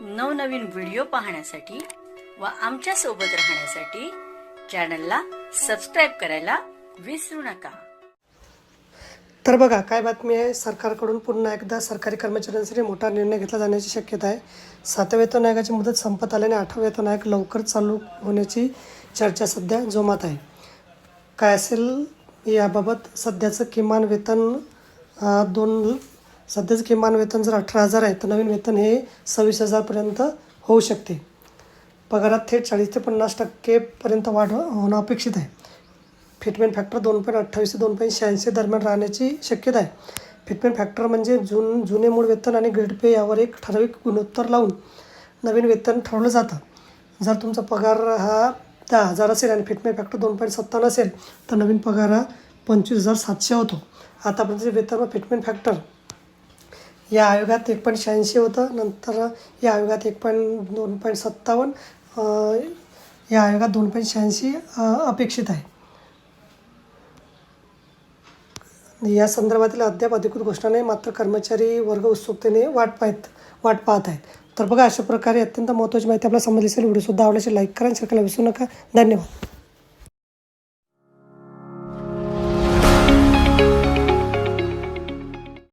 नवनवीन व्हिडिओ पाहण्यासाठी व आमच्यासोबत राहण्यासाठी चॅनलला सबस्क्राईब करायला विसरू नका. तर बघा काय बातमी आहे? सरकारकडून पुन्हा एकदा सरकारी कर्मचाऱ्यांसाठी मोठा निर्णय घेतला जाण्याची शक्यता आहे. सातव्या वेतन आयोगाची मुदत संपत आल्याने आठवा वेतन आयोग लवकर चालू होण्याची चर्चा सध्या जोमात आहे. काय असेल याबाबत सध्याचं किमान वेतन दोन सध्याचं किमान वेतन जर अठरा हजार आहे तर नवीन वेतन हे सव्वीस हजारपर्यंत होऊ शकते. पगारात थेट चाळीस ते पन्नास टक्केपर्यंत वाढ हो- होणं अपेक्षित आहे. फिटमेंट फॅक्टर दोन पॉईंट अठ्ठावीस ते दोन पॉईंट शहाऐंशी दरम्यान राहण्याची शक्यता आहे. फिटमेंट फॅक्टर म्हणजे जून जुने मूळ वेतन आणि ग्रेड पे यावर एक ठराविक गुणोत्तर लावून नवीन वेतन ठरवलं जातं. जर तुमचा पगार हा दहा हजार असेल आणि फिटमेंट फॅक्टर दोन पॉईंट सत्तावन्न असेल तर नवीन पगार हा पंचवीस हजार सातशे होतो. आतापर्यंत वेतन व फिटमेंट फॅक्टर या आयोगात एक पॉईंट शहाऐंशी होतं. नंतर या आयोगात एक पॉईंट दोन पॉईंट सत्तावन्न या आयोगात दोन पॉईंट शहाऐंशी अपेक्षित आहे. या संदर्भातील अद्याप अधिकृत घोषणा नाही मात्र कर्मचारी वर्ग उत्सुकतेने वाट पाहत वाट पाहत आहेत. तर बघा अशा प्रकारे अत्यंत महत्त्वाची माहिती आपल्याला समजली असेल. व्हिडिओसुद्धा आवडल्याचे लाईक करा शेअर करायला विसरू नका. धन्यवाद.